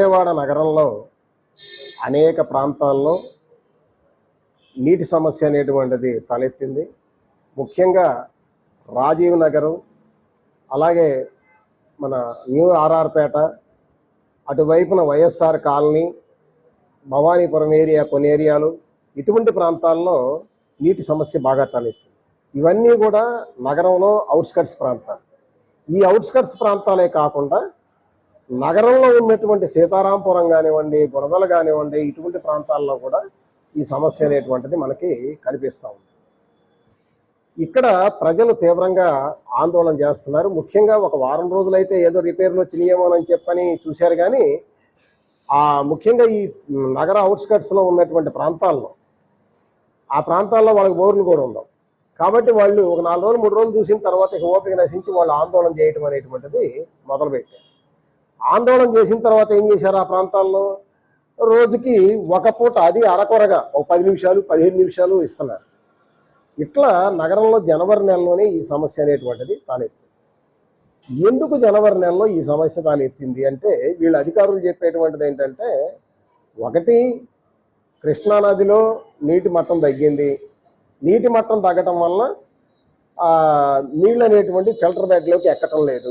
విజయవాడ నగరంలో అనేక ప్రాంతాల్లో నీటి సమస్య అనేటువంటిది తలెత్తింది. ముఖ్యంగా రాజీవ్ నగరం అలాగే మన న్యూ ఆర్ఆర్పేట అటువైపున వైఎస్ఆర్ కాలనీ భవానీపురం ఏరియా కొన్ని ఏరియాలు ఇటువంటి ప్రాంతాల్లో నీటి సమస్య బాగా తలెత్తింది. ఇవన్నీ కూడా నగరంలో అవుట్స్కట్స్ ప్రాంతాలు. ఈ అవుట్స్కట్స్ ప్రాంతాలే కాకుండా నగరంలో ఉన్నటువంటి సీతారాంపురం కానివ్వండి బురదలు కానివ్వండి ఇటువంటి ప్రాంతాల్లో కూడా ఈ సమస్య అనేటువంటిది మనకి కనిపిస్తూ ఉంది. ఇక్కడ ప్రజలు తీవ్రంగా ఆందోళన చేస్తున్నారు. ముఖ్యంగా ఒక వారం రోజులైతే ఏదో రిపేర్లు వచ్చినాయేమో అని చెప్పని చూశారు కానీ ఆ ముఖ్యంగా ఈ నగర అవుట్స్కట్స్లో ఉన్నటువంటి ప్రాంతాల్లో ఆ ప్రాంతాల్లో వాళ్ళకి బోర్లు కూడా ఉండవు. కాబట్టి వాళ్ళు ఒక నాలుగు రోజులు మూడు రోజులు చూసిన తర్వాత ఇక ఓపిక నశించి వాళ్ళు ఆందోళన చేయటం అనేటువంటిది మొదలుపెట్టారు. ఆందోళన చేసిన తర్వాత ఏం చేశారు ఆ ప్రాంతాల్లో? రోజుకి ఒక పూట అది అరకొరగా ఒక పది నిమిషాలు పదిహేను నిమిషాలు ఇస్తున్నారు. ఇట్లా నగరంలో జనవరి నెలలోనే ఈ సమస్య అనేటువంటిది తాలెత్తింది. ఎందుకు జనవరి నెలలో ఈ సమస్య తాలెత్తింది అంటే వీళ్ళ అధికారులు చెప్పేటువంటిది ఏంటంటే ఒకటి కృష్ణానదిలో నీటి మట్టం తగ్గింది. నీటి మట్టం తగ్గటం వల్ల నీళ్ళు అనేటువంటి ఫిల్టర్ బ్యాగ్లోకి ఎక్కటం లేదు.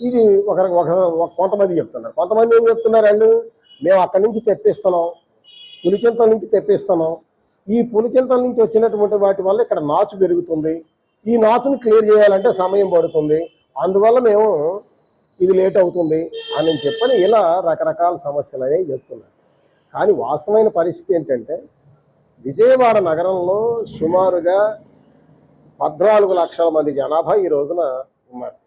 ఇది ఒక ఒక ఒక- కొంతమంది చెప్తున్నారు. కొంతమంది ఏం చెప్తున్నారు వాళ్ళు మేము అక్కడి నుంచి తెప్పిస్తున్నాం. పులిచింతల నుంచి తెప్పిస్తున్నాం. ఈ పులిచింతల నుంచి వచ్చినటువంటి వాటి వల్ల ఇక్కడ నాచు పెరుగుతుంది. ఈ నాచును క్లియర్ చేయాలంటే సమయం పడుతుంది. అందువల్ల మేము ఇది లేట్ అవుతుంది అని చెప్పని ఇలా రకరకాల సమస్యలు అనేవి చెప్తున్నారు. కానీ వాస్తవమైన పరిస్థితి ఏంటంటే విజయవాడ నగరంలో సుమారుగా పద్నాలుగు లక్షల మంది జనాభా ఈ రోజున ఉన్నారు.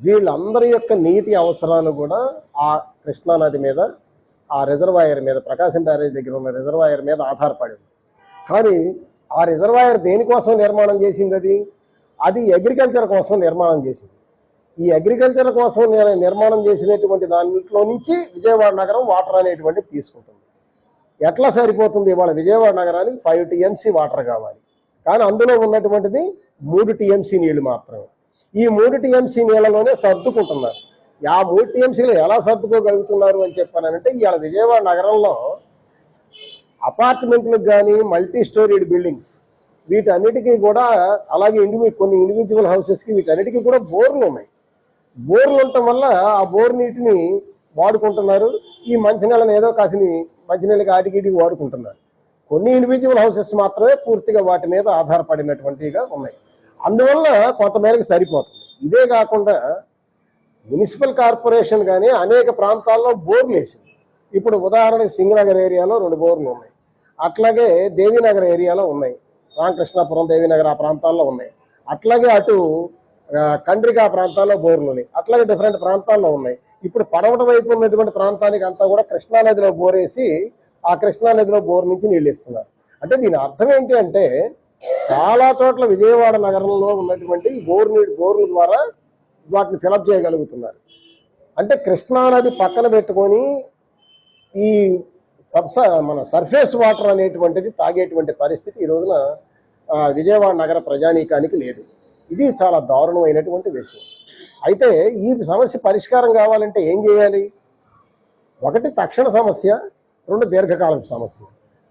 వీళ్ళందరి యొక్క నీటి అవసరాలు కూడా ఆ కృష్ణానది మీద ఆ రిజర్వాయర్ మీద ప్రకాశం బ్యారేజ్ దగ్గర ఉన్న రిజర్వాయర్ మీద ఆధారపడి కానీ ఆ రిజర్వాయర్ దేనికోసం నిర్మాణం చేసింది అది? అది అగ్రికల్చర్ కోసం నిర్మాణం చేసింది. ఈ అగ్రికల్చర్ కోసం నిర్మాణం చేసినటువంటి దాంట్లో నుంచి విజయవాడ నగరం వాటర్ అనేటువంటిది తీసుకుంటుంది. ఎట్లా సరిపోతుంది? ఇవాళ విజయవాడ నగరానికి ఫైవ్ టీఎంసీ వాటర్ కావాలి. కానీ అందులో ఉన్నటువంటిది మూడు టీఎంసీ నీళ్ళు మాత్రమే. ఈ మూడు టీఎంసీ నీళ్ళలోనే సర్దుకుంటున్నారు ఆ మూడు టీఎంసీలు ఎలా సర్దుకోగలుగుతున్నారు అని చెప్పానంటే ఇవాళ విజయవాడ నగరంలో అపార్ట్మెంట్లకు కానీ మల్టీ స్టోరీడ్ బిల్డింగ్స్ వీటన్నిటికీ కూడా అలాగే ఇండివి కొన్ని ఇండివిజువల్ హౌసెస్కి వీటన్నిటికీ కూడా బోర్లు ఉన్నాయి. బోర్లు ఉండటం వల్ల ఆ బోర్ నీటిని వాడుకుంటున్నారు. ఈ మంచినీళ్ళని ఏదో కాసిని మంచినీళ్ళకి ఆటికి వాడుకుంటున్నారు. కొన్ని ఇండివిజువల్ హౌసెస్ మాత్రమే పూర్తిగా వాటి మీద ఆధారపడినటువంటిగా ఉన్నాయి. అందువల్ల కొంతమేరకు సరిపోతుంది. ఇదే కాకుండా మున్సిపల్ కార్పొరేషన్ కానీ అనేక ప్రాంతాల్లో బోర్లు వేసింది. ఇప్పుడు ఉదాహరణకి సింగనగర్ ఏరియాలో రెండు బోర్లు ఉన్నాయి. అట్లాగే దేవీనగర్ ఏరియాలో ఉన్నాయి. రామకృష్ణాపురం దేవీనగర్ ఆ ప్రాంతాల్లో ఉన్నాయి. అట్లాగే అటు కండ్రికా కండ్రిక ప్రాంతాల్లో బోర్లు ఉన్నాయి. అట్లాగే డిఫరెంట్ ప్రాంతాల్లో ఉన్నాయి. ఇప్పుడు పడవట వైపు ఉన్నటువంటి ప్రాంతానికి అంతా కూడా కృష్ణానదిలో బోరేసి ఆ కృష్ణానదిలో బోర్ నుంచి నీళ్ళు ఇస్తున్నారు. అంటే దీని అర్థం ఏంటి అంటే చాలా చోట్ల విజయవాడ నగరంలో ఉన్నటువంటి బోర్ నీటి బోర్ల ద్వారా వాటిని ఫిలప్ చేయగలుగుతున్నారు. అంటే కృష్ణానది పక్కన పెట్టుకొని ఈ సబ్స మన సర్ఫేస్ వాటర్ అనేటువంటిది తాగేటువంటి పరిస్థితి ఈ రోజున విజయవాడ నగర ప్రజానీకానికి లేదు. ఇది చాలా దారుణమైనటువంటి విషయం. అయితే ఈ సమస్య పరిష్కారం కావాలంటే ఏం చేయాలి? ఒకటి తక్షణ సమస్య రెండు దీర్ఘకాలపు సమస్య.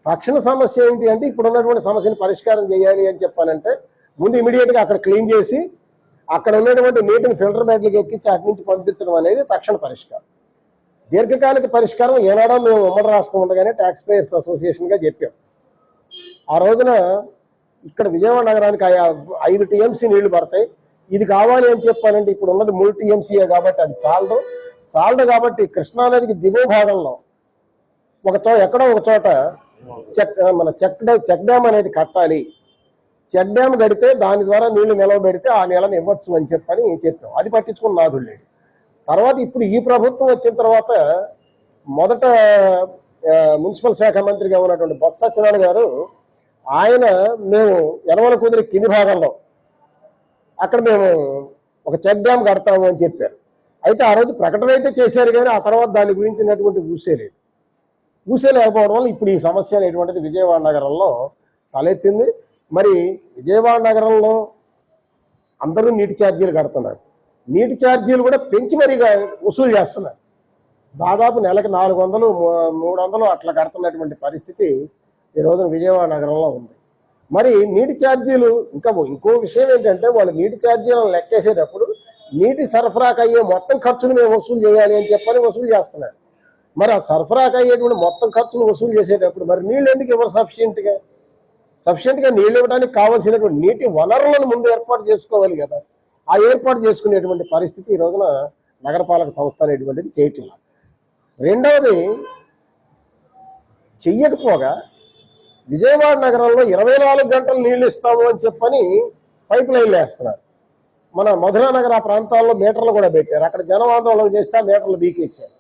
తక్షణ సమస్య ఏంటి అంటే ఇప్పుడు ఉన్నటువంటి సమస్యను పరిష్కారం చేయాలి అని చెప్పానంటే ముందు ఇమీడియట్గా అక్కడ క్లీన్ చేసి అక్కడ ఉన్నటువంటి నీటిని ఫిల్టర్ బ్యాగ్లకి ఎక్కించి అటు నుంచి పంపించడం అనేది తక్షణ పరిష్కారం. దీర్ఘకాలిక పరిష్కారం ఏనాడో మేము ఉమ్మడి రాష్ట్రం ఉండగానే ట్యాక్స్ పేయర్స్ అసోసియేషన్గా చెప్పాం. ఆ రోజున ఇక్కడ విజయవాడ నగరానికి ఆ- ఐదు టీఎంసీ నీళ్ళు పడతాయి. ఇది కావాలి అని చెప్పానంటే ఇప్పుడు ఉన్నది మూడు టీఎంసీయే కాబట్టి అది చాలదు. చాలదు కాబట్టి కృష్ణానదికి దిగువ భాగంలో ఒక చోట ఎక్కడో ఒక చోట చెక్ మన చెక్ డ్యామ్ చెక్ డ్యామ్ అనేది కట్టాలి. చెక్ డ్యామ్ కడితే దాని ద్వారా నీళ్ళు నిలవబెడితే ఆ నీళ్ళని ఇవ్వచ్చు అని చెప్పని చెప్పాం. అది పట్టించుకుని నాదుడు లేడు. తర్వాత ఇప్పుడు ఈ ప్రభుత్వం వచ్చిన తర్వాత మొదట మున్సిపల్ శాఖ మంత్రిగా ఉన్నటువంటి బొత్స సత్యనారాయణ గారు ఆయన మేము యనమల కుదిరి కింది భాగంలో అక్కడ మేము ఒక చెక్ డ్యామ్ కడతాము అని చెప్పారు. అయితే ఆ రోజు ప్రకటన అయితే చేశారు కానీ ఆ తర్వాత దాని గురించినటువంటి ఊసే లేదు. ఊసే లేకపోవడం వల్ల ఇప్పుడు ఈ సమస్య అనేటువంటిది విజయవాడ నగరంలో తలెత్తింది. మరి విజయవాడ నగరంలో అందరూ నీటి ఛార్జీలు కడుతున్నారు. నీటి ఛార్జీలు కూడా పెంచి మరీ వసూలు చేస్తున్నారు. దాదాపు నెలకి నాలుగు వందలు మూడు వందలు అట్లా కడుతున్నటువంటి పరిస్థితి ఈ రోజున విజయవాడ నగరంలో ఉంది. మరి నీటి ఛార్జీలు ఇంకా ఇంకో విషయం ఏంటంటే వాళ్ళు నీటి ఛార్జీలను లెక్కేసేటప్పుడు నీటి సరఫరాకు అయ్యే మొత్తం ఖర్చును మేము వసూలు చేయాలి అని చెప్పని వసూలు చేస్తున్నారు. మరి ఆ సరఫరాకు అయ్యేటువంటి మొత్తం ఖర్చును వసూలు చేసేటప్పుడు మరి నీళ్ళు ఎందుకు ఇవ్వరు సఫిషియెంట్గా సఫిషియెంట్గా నీళ్ళు ఇవ్వడానికి కావాల్సినటువంటి నీటి వనరులను ముందు ఏర్పాటు చేసుకోవాలి కదా. ఆ ఏర్పాటు చేసుకునేటువంటి పరిస్థితి ఈ రోజున నగరపాలక సంస్థ అనేటువంటిది చేయట్లేదు. రెండవది చెయ్యకపోగా విజయవాడ నగరంలో ఇరవై నాలుగు గంటలు నీళ్ళు ఇస్తాము అని చెప్పని పైప్ లైన్లు వేస్తున్నారు. మన మధురా నగర ప్రాంతాల్లో మీటర్లు కూడా పెట్టారు. అక్కడ జనం ఆందోళన చేస్తే మీటర్లు బీకేశారు.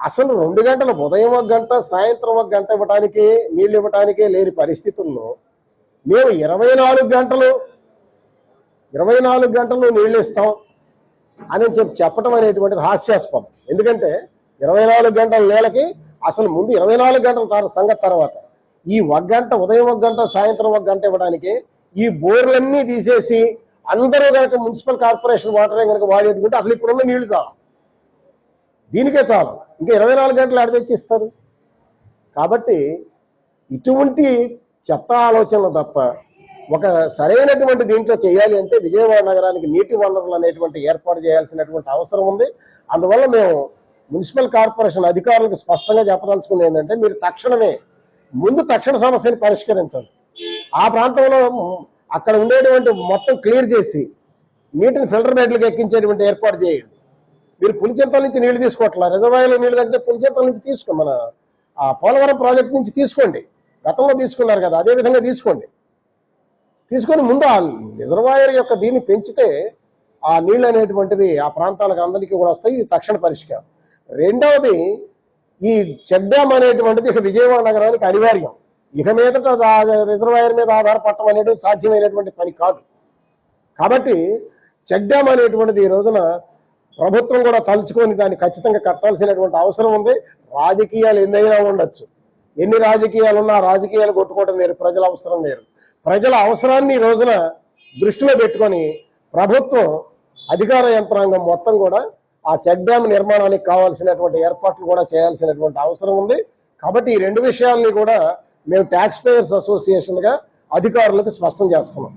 అసలు రెండు గంటలు ఉదయం ఒక గంట సాయంత్రం ఒక గంట ఇవ్వటానికి నీళ్ళు ఇవ్వటానికే లేని పరిస్థితుల్లో మేము ఇరవై నాలుగు గంటలు ఇరవై నాలుగు గంటలు నీళ్ళు ఇస్తాం అని చెప్పి చెప్పడం అనేటువంటిది హాస్యాస్పదం. ఎందుకంటే ఇరవై నాలుగు గంటల నేలకి అసలు ముందు ఇరవై నాలుగు గంటల సంగతి తర్వాత ఈ ఒక గంట ఉదయం ఒక గంట సాయంత్రం ఒక గంట ఇవ్వడానికి ఈ బోర్లన్నీ తీసేసి అందరూ కనుక మున్సిపల్ కార్పొరేషన్ వాటరే కనుక వాడేట్టుకుంటే అసలు ఇప్పుడున్న నీళ్ళు చాలు. దీనికే చాలు. ఇంకా ఇరవై నాలుగు గంటలు ఆడ తెచ్చిస్తారు. కాబట్టి ఇటువంటి చెత్త ఆలోచనలు తప్ప ఒక సరైనటువంటి దీంట్లో చేయాలి అంటే విజయవాడ నగరానికి నీటి వనరులు అనేటువంటి ఏర్పాటు చేయాల్సినటువంటి అవసరం ఉంది. అందువల్ల మేము మున్సిపల్ కార్పొరేషన్ అధికారులకు స్పష్టంగా చెప్పదలుచుకుంది ఏంటంటే మీరు తక్షణమే ముందు తక్షణ సమస్యని పరిష్కరించాలి ఆ ప్రాంతంలో అక్కడ ఉండేటువంటి మొత్తం క్లియర్ చేసి నీటిని ఫిల్టర్ బెడ్లకు ఎక్కించేటువంటి ఏర్పాటు చేయండి. మీరు పులిచింతల నుంచి నీళ్ళు తీసుకోవట్లా? రిజర్వాయర్లో నీళ్ళు తగ్గితే పులిచింతల నుంచి తీసుకో మన ఆ పోలవరం ప్రాజెక్ట్ నుంచి తీసుకోండి. గతంలో తీసుకున్నారు కదా అదే విధంగా తీసుకోండి. తీసుకొని ముందు ఆ రిజర్వాయర్ యొక్క దీన్ని పెంచితే ఆ నీళ్ళు అనేటువంటివి ఆ ప్రాంతాలకు అందరికీ కూడా వస్తాయి ఇది తక్షణ పరిష్కారం. రెండవది ఈ చెద్దాం అనేటువంటిది ఇక విజయవాడ నగరానికి అనివార్యం. ఇక మీదట రిజర్వాయర్ మీద ఆధారపడటం అనేది సాధ్యమైనటువంటి పని కాదు. కాబట్టి చెక్ డ్యామ్ అనేటువంటిది ఈ రోజున ప్రభుత్వం కూడా తలుచుకొని దాన్ని ఖచ్చితంగా కట్టాల్సినటువంటి అవసరం ఉంది. రాజకీయాలు ఎన్నైనా ఉండొచ్చు. ఎన్ని రాజకీయాలు ఉన్నా రాజకీయాలు కొట్టుకోవడం వేరు ప్రజల అవసరం వేరు. ప్రజల అవసరాన్ని ఈ రోజున దృష్టిలో పెట్టుకొని ప్రభుత్వం అధికార యంత్రాంగం మొత్తం కూడా ఆ చెక్ డ్యామ్ నిర్మాణానికి కావాల్సినటువంటి ఏర్పాట్లు కూడా చేయాల్సినటువంటి అవసరం ఉంది. కాబట్టి ఈ రెండు విషయాల్ని కూడా మేము ట్యాక్స్ పేయర్స్ అసోసియేషన్గా అధికారులకు స్పష్టం చేస్తున్నాం.